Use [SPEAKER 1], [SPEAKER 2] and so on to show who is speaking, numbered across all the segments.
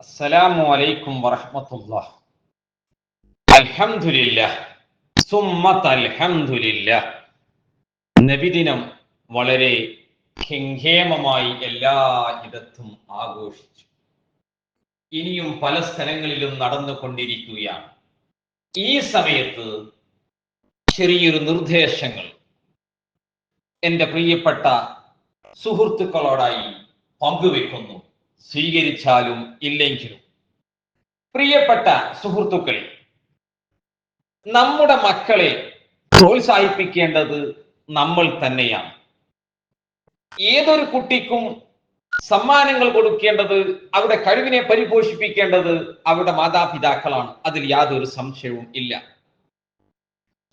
[SPEAKER 1] അസ്സലാമു അലൈക്കും വറഹ്മത്തുള്ളാഹ്. അൽഹംദുലില്ലാഹ്. സുമ്മത്ത് അൽഹംദുലില്ലാഹ് നബിദിനം വളരെ ഖേമമായി എല്ലായിടത്തും ആഘോഷിച്ചു. ഇനിയും പല സ്ഥലങ്ങളിലും നടന്നുകൊണ്ടിരിക്കുകയാണ്. ഈ സമയത്ത് ചെറിയൊരു നിർദ്ദേശങ്ങൾ എന്റെ പ്രിയപ്പെട്ട സുഹൃത്തുക്കളോടായി പങ്കുവെക്കുന്നു. സ്വീകരിച്ചാലും ഇല്ലെങ്കിലും. പ്രിയപ്പെട്ട സുഹൃത്തുക്കളെ നമ്മുടെ മക്കളെ പ്രോത്സാഹിപ്പിക്കേണ്ടത് നമ്മൾ തന്നെയാണ്. ഏതൊരു കുട്ടിക്കും സമ്മാനങ്ങൾ കൊടുക്കേണ്ടത് അവരുടെ കഴിവിനെ പരിപോഷിപ്പിക്കേണ്ടത് അവരുടെ മാതാപിതാക്കളാണ്. അതിൽ യാതൊരു സംശയവും ഇല്ല.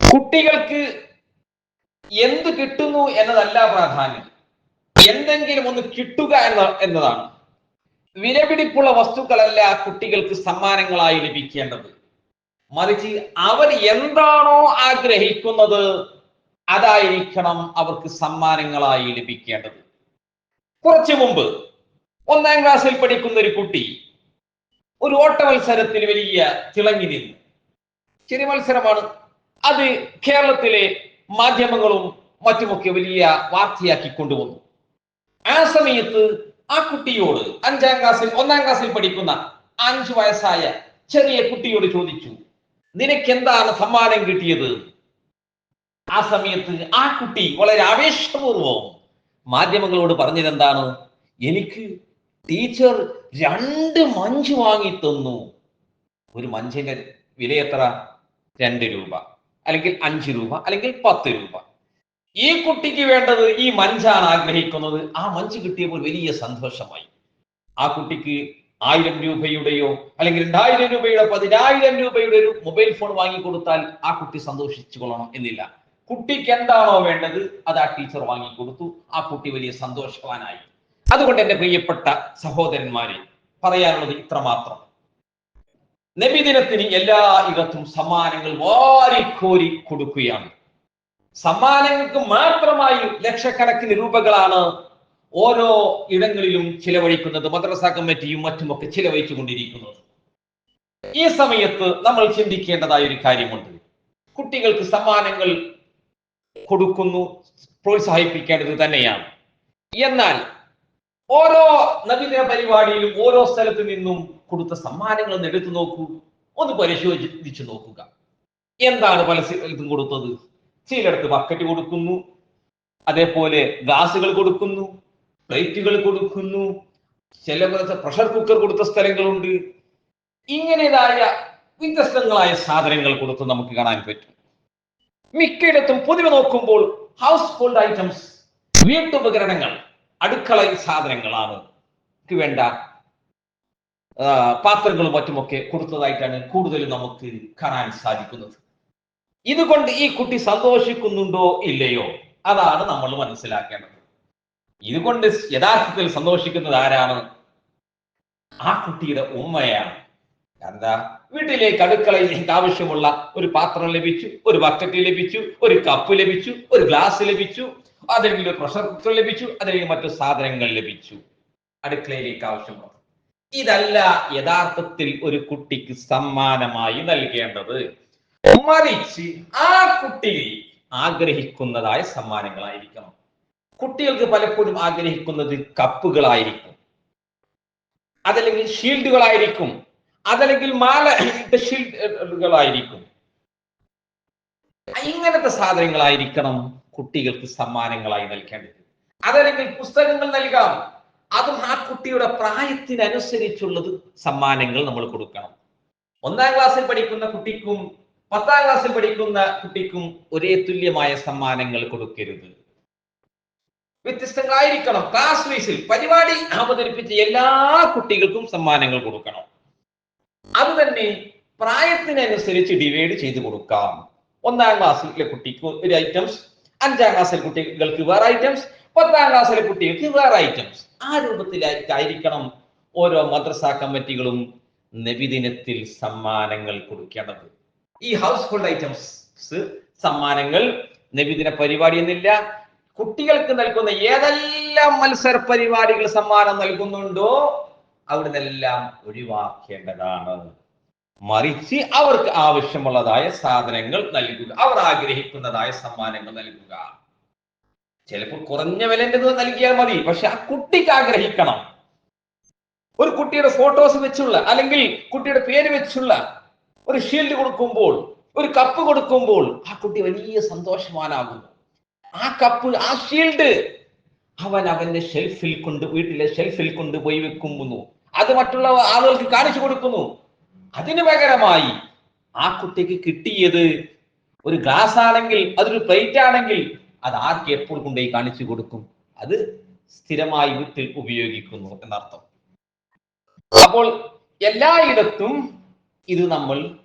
[SPEAKER 1] കുട്ടികൾക്ക് എന്ത് കിട്ടുന്നു എന്നതല്ല പ്രാധാന്യം. എന്തെങ്കിലും ഒന്ന് കിട്ടുക എന്ന എന്നതാണ്. വിലപിടിപ്പുള്ള വസ്തുക്കളല്ല കുട്ടികൾക്ക് സമ്മാനങ്ങളായി ലഭിക്കേണ്ടത്. മറിച്ച് അവർ എന്താണോ ആഗ്രഹിക്കുന്നത് അതായിരിക്കണം അവർക്ക് സമ്മാനങ്ങളായി ലഭിക്കേണ്ടത്. കുറച്ചു മുമ്പ് ഒന്നാം ക്ലാസ്സിൽ പഠിക്കുന്ന ഒരു കുട്ടി ഒരു ഓട്ട മത്സരത്തിൽ വലിയ തിളങ്ങി നിന്നു. ചെറിയ മത്സരമാണ്. അത് കേരളത്തിലെ മാധ്യമങ്ങളും മറ്റുമൊക്കെ വലിയ വാർത്തയാക്കി കൊണ്ടുവന്നു. ആ സമയത്ത് ആ കുട്ടിയോട് അഞ്ചാം ക്ലാസ്സിൽ ഒന്നാം ക്ലാസ്സിൽ പഠിക്കുന്ന അഞ്ചു വയസ്സായ ചെറിയ കുട്ടിയോട് ചോദിച്ചു നിനക്ക് എന്താണ് സമ്മാനം കിട്ടിയത്? ആ സമയത്ത് ആ കുട്ടി വളരെ ആവേശപൂർവം മാധ്യമങ്ങളോട് പറഞ്ഞത് എന്താണ് എനിക്ക് ടീച്ചർ രണ്ട് മഞ്ച് വാങ്ങി തന്നു ഒരു മഞ്ചിന്റെ വില എത്ര? രണ്ട് രൂപ. അല്ലെങ്കിൽ അഞ്ച് രൂപ അല്ലെങ്കിൽ പത്ത് രൂപ. ഈ കുട്ടിക്ക് വേണ്ടത് ഈ മഞ്ചാണ് ആഗ്രഹിക്കുന്നത്. ആ മഞ്ച് കിട്ടിയപ്പോൾ വലിയ സന്തോഷമായി. ആ കുട്ടിക്ക് ആയിരം രൂപയുടെയോ അല്ലെങ്കിൽ രണ്ടായിരം രൂപയുടെ പതിനായിരം രൂപയുടെ ഒരു മൊബൈൽ ഫോൺ വാങ്ങിക്കൊടുത്താൽ ആ കുട്ടി സന്തോഷിച്ചു കൊള്ളണം എന്നില്ല. കുട്ടിക്ക് എന്താണോ വേണ്ടത് അത് ആ ടീച്ചർ വാങ്ങിക്കൊടുത്തു. ആ കുട്ടി വലിയ സന്തോഷവാനായി. അതുകൊണ്ട് എന്റെ പ്രിയപ്പെട്ട സഹോദരന്മാരെ പറയാനുള്ളത് ഇത്രമാത്രം. നബിദിനത്തിന് എല്ലാ ഇടത്തും സമ്മാനങ്ങൾ വാരിക്കോരി കൊടുക്കുകയാണ്. സമ്മാനങ്ങൾക്ക് മാത്രമായി ലക്ഷക്കണക്കിന് രൂപകളാണ് ഓരോ ഇടങ്ങളിലും ചിലവഴിക്കുന്നത്. മദ്രസ കമ്മിറ്റിയും മറ്റുമൊക്കെ ചിലവഴിച്ചു കൊണ്ടിരിക്കുന്നത് ഈ സമയത്ത് നമ്മൾ ചിന്തിക്കേണ്ടതായ ഒരു കാര്യമുണ്ട്. കുട്ടികൾക്ക് സമ്മാനങ്ങൾ കൊടുക്കുന്നു പ്രോത്സാഹിപ്പിക്കേണ്ടത് തന്നെയാണ്. എന്നാൽ ഓരോ നവീന പരിപാടിയിലും ഓരോ സ്ഥലത്ത് നിന്നും കൊടുത്ത സമ്മാനങ്ങൾ എടുത്തു നോക്കൂ. ഒന്ന് പരിശോധിച്ചു നോക്കുക. എന്താണ് പല സ്ഥലത്തും കൊടുത്തത്? ചിലയിടത്ത് ബക്കറ്റ് കൊടുക്കുന്നു. അതേപോലെ ഗ്ലാസുകൾ കൊടുക്കുന്നു. പ്ലേറ്റുകൾ കൊടുക്കുന്നു. ചില പ്രഷർ കുക്കർ കൊടുത്ത സ്ഥലങ്ങളുണ്ട്. ഇങ്ങനെതായ വ്യത്യസ്തങ്ങളായ സാധനങ്ങൾ കൊടുത്ത് നമുക്ക് കാണാൻ പറ്റും. മിക്കയിടത്തും പൊതുവെ നോക്കുമ്പോൾ ഹൗസ് ഹോൾഡ് ഐറ്റംസ് വീട്ടുപകരണങ്ങൾ അടുക്കള സാധനങ്ങളാണ്. വേണ്ട പാത്രങ്ങളും മറ്റുമൊക്കെ കൊടുത്തതായിട്ടാണ് കൂടുതലും നമുക്ക് കാണാൻ സാധിക്കുന്നത്. ഇതുകൊണ്ട് ഈ കുട്ടി സന്തോഷിക്കുന്നുണ്ടോ ഇല്ലയോ? അതാണ് നമ്മൾ മനസ്സിലാക്കേണ്ടത്. ഇതുകൊണ്ട് യഥാർത്ഥത്തിൽ സന്തോഷിക്കുന്നത് ആരാണ്? ആ കുട്ടിയുടെ ഉമ്മയാണ്. എന്താ? വീട്ടിലേക്ക് അടുക്കളയിലേക്ക് ആവശ്യമുള്ള ഒരു പാത്രം ലഭിച്ചു ഒരു ബക്കറ്റ് ലഭിച്ചു ഒരു കപ്പ് ലഭിച്ചു ഒരു ഗ്ലാസ് ലഭിച്ചു അതല്ലെങ്കിൽ ഒരു പ്രഷർ കുക്കർ ലഭിച്ചു അതല്ലെങ്കിൽ മറ്റു സാധനങ്ങൾ ലഭിച്ചു. അടുക്കളയിലേക്ക് ആവശ്യമുള്ളത്. ഇതല്ല യഥാർത്ഥത്തിൽ ഒരു കുട്ടിക്ക് സമ്മാനമായി നൽകേണ്ടത്. മറിച്ച് ആ കുട്ടി ആഗ്രഹിക്കുന്നതായ സമ്മാനങ്ങളായിരിക്കണം. കുട്ടികൾക്ക് പലപ്പോഴും ആഗ്രഹിക്കുന്നത് കപ്പുകളായിരിക്കും. അതല്ലെങ്കിൽ ഷീൽഡുകളായിരിക്കും. അതല്ലെങ്കിൽ മാല ഷീൽഡുകളായിരിക്കും. ഇങ്ങനത്തെ സാധനങ്ങളായിരിക്കണം കുട്ടികൾക്ക് സമ്മാനങ്ങളായി നൽകേണ്ടത്. അതല്ലെങ്കിൽ പുസ്തകങ്ങൾ നൽകാം. അതും ആ കുട്ടിയുടെ പ്രായത്തിനനുസരിച്ചുള്ളത് സമ്മാനങ്ങൾ നമ്മൾ കൊടുക്കണം. ഒന്നാം ക്ലാസ്സിൽ പഠിക്കുന്ന കുട്ടിക്കും പത്താം ക്ലാസ്സിൽ പഠിക്കുന്ന കുട്ടിക്കും ഒരേ തുല്യമായ സമ്മാനങ്ങൾ കൊടുക്കരുത്. വ്യത്യസ്തങ്ങളായിരിക്കണം. ക്ലാസ് വൈസിൽ പരിപാടി അവതരിപ്പിച്ച എല്ലാ കുട്ടികൾക്കും സമ്മാനങ്ങൾ കൊടുക്കണം. അത് തന്നെ പ്രായത്തിനനുസരിച്ച് ഡിവൈഡ് ചെയ്ത് കൊടുക്കാം. ഒന്നാം ക്ലാസ്സിലെ കുട്ടിക്ക് ഒരു ഐറ്റംസ് അഞ്ചാം ക്ലാസ്സിലെ കുട്ടികൾക്ക് വേറെ ഐറ്റംസ് പത്താം ക്ലാസ്സിലെ കുട്ടികൾക്ക് വേറെ ഐറ്റംസ് ആ രൂപത്തിലായിരിക്കണം ഓരോ മദ്രസ കമ്മിറ്റികളും നബിദിനത്തിൽ സമ്മാനങ്ങൾ കൊടുക്കേണ്ടത്. ഈ ഹൗസ് ഹോൾഡ് ഐറ്റംസ് സമ്മാനങ്ങൾ നബിദിന പരിപാടി എന്നില്ല കുട്ടികൾക്ക് നൽകുന്ന ഏതെല്ലാം മത്സര പരിപാടികൾ സമ്മാനം നൽകുന്നുണ്ടോ അവിടുന്നെല്ലാം ഒഴിവാക്കേണ്ടതാണ്. മറിച്ച് അവർക്ക് ആവശ്യമുള്ളതായ സാധനങ്ങൾ നൽകുക അവർ ആഗ്രഹിക്കുന്നതായ സമ്മാനങ്ങൾ നൽകുക. ചിലപ്പോൾ കുറഞ്ഞ വിലന്റെത് നൽകിയാൽ മതി പക്ഷെ ആ കുട്ടിക്ക് ആഗ്രഹിക്കണം. ഒരു കുട്ടിയുടെ ഫോട്ടോസ് വെച്ചുള്ള അല്ലെങ്കിൽ കുട്ടിയുടെ പേര് വെച്ചുള്ള ഒരു ഷീൽഡ് കൊടുക്കുമ്പോൾ ഒരു കപ്പ് കൊടുക്കുമ്പോൾ ആ കുട്ടി വലിയ സന്തോഷവാനാകുന്നു. ആ കപ്പ് ആ ഷീൽഡ് അവൻ അവന്റെ ഷെൽഫിൽ കൊണ്ട് വീട്ടിലെ ഷെൽഫിൽ കൊണ്ട് പോയി വെക്കുന്നു. അത് മറ്റുള്ള ആളുകൾക്ക് കാണിച്ചു കൊടുക്കുന്നു. അതിനു പകരമായി ആ കുട്ടിക്ക് കിട്ടിയത് ഒരു ഗ്ലാസ് ആണെങ്കിൽ അതൊരു പ്ലേറ്റ് ആണെങ്കിൽ അത് ആർക്ക് എപ്പോൾ കൊണ്ടുപോയി കാണിച്ചു കൊടുക്കും? അത് സ്ഥിരമായി വീട്ടിൽ ഉപയോഗിക്കുന്നു എന്നർത്ഥം. അപ്പോൾ എല്ലായിടത്തും ഇത് നമ്മൾ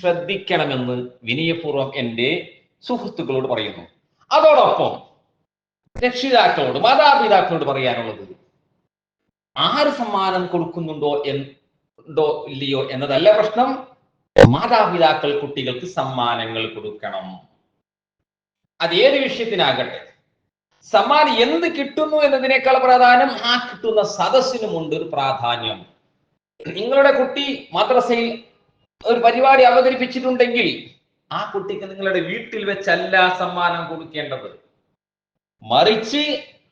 [SPEAKER 1] ശ്രദ്ധിക്കണമെന്ന് വിനയപൂർവം എന്റെ സുഹൃത്തുക്കളോട് പറയുന്നു. അതോടൊപ്പം രക്ഷിതാക്കളോട് മാതാപിതാക്കളോട് പറയാനുള്ളത് ആര് സമ്മാനം കൊടുക്കുന്നുണ്ടോ എന്തോ ഇല്ലയോ എന്നതല്ല പ്രശ്നം. മാതാപിതാക്കൾ കുട്ടികൾക്ക് സമ്മാനങ്ങൾ കൊടുക്കണം. അത് ഏത് വിഷയത്തിനാകട്ടെ. സമ്മാനം എന്ത് കിട്ടുന്നു എന്നതിനേക്കാൾ പ്രാധാന്യം ആ കിട്ടുന്ന സദസ്സിനുമുണ്ട് ഒരു പ്രാധാന്യം. നിങ്ങളുടെ കുട്ടി മദ്രസയിൽ ഒരു പരിപാടി അവതരിപ്പിച്ചിട്ടുണ്ടെങ്കിൽ ആ കുട്ടിക്ക് നിങ്ങളുടെ വീട്ടിൽ വെച്ചല്ല സമ്മാനം കൊടുക്കേണ്ടത്. മറിച്ച്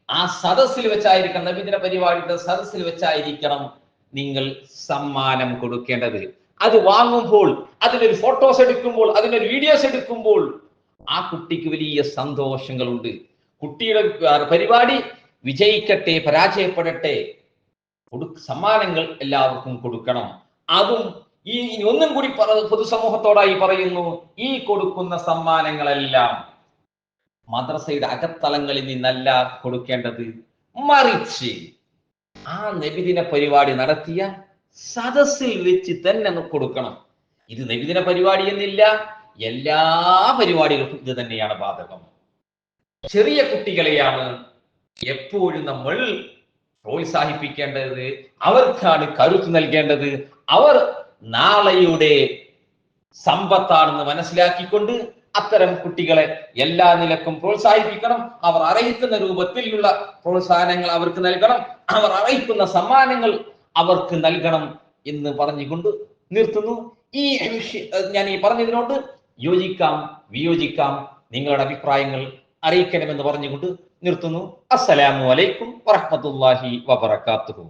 [SPEAKER 1] ആ സദസ്സിൽ വെച്ചായിരിക്കണം നബിദിന പരിപാടിയുടെ സദസ്സിൽ വെച്ചായിരിക്കണം നിങ്ങൾ സമ്മാനം കൊടുക്കേണ്ടത്. അത് വാങ്ങുമ്പോൾ അതിനൊരു ഫോട്ടോസ് എടുക്കുമ്പോൾ അതിനൊരു വീഡിയോസ് എടുക്കുമ്പോൾ ആ കുട്ടിക്ക് വലിയ സന്തോഷങ്ങളുണ്ട്. കുട്ടിയുടെ പരിപാടി വിജയിക്കട്ടെ പരാജയപ്പെടട്ടെ സമ്മാനങ്ങൾ എല്ലാവർക്കും കൊടുക്കണം. അതും ഈ ഒന്നും കൂടി പൊതുസമൂഹത്തോടായി പറയുന്നു ഈ കൊടുക്കുന്ന സമ്മാനങ്ങളെല്ലാം മദ്രസയുടെ അകത്തലങ്ങളിൽ നിന്നല്ല കൊടുക്കേണ്ടത്. മറിച്ച് ആ നബിദിന പരിപാടി നടത്തിയ സദസ്സിൽ വെച്ച് തന്നെ കൊടുക്കണം. ഇത് നബിദിന പരിപാടി എന്നില്ല എല്ലാ പരിപാടികൾക്കും ഇത് തന്നെയാണ് ബാധകം. ചെറിയ കുട്ടികളെയാണ് എപ്പോഴും നമ്മൾ പ്രോത്സാഹിപ്പിക്കേണ്ടത് അവർക്കാണ് കരുത്ത് നൽകേണ്ടത്. അവർ നാളെയുടെ സമ്പത്താണെന്ന് മനസ്സിലാക്കിക്കൊണ്ട് അത്തരം കുട്ടികളെ എല്ലാ നിലക്കും പ്രോത്സാഹിപ്പിക്കണം. അവർ അറിയിക്കുന്ന രൂപത്തിലുള്ള പ്രോത്സാഹനങ്ങൾ അവർക്ക് നൽകണം. അവർ അറിയിക്കുന്ന സമ്മാനങ്ങൾ അവർക്ക് നൽകണം എന്ന് പറഞ്ഞുകൊണ്ട് നിർത്തുന്നു. ഈ ഞാൻ ഈ പറഞ്ഞതിനോട് യോജിക്കാം വിയോജിക്കാം. നിങ്ങളുടെ അഭിപ്രായങ്ങൾ അറിയിക്കണമെന്ന് പറഞ്ഞുകൊണ്ട് നിർത്തുന്നു. അസ്സലാമു അലൈക്കും വറഹമത്തല്ലാഹി വബറകാതുഹു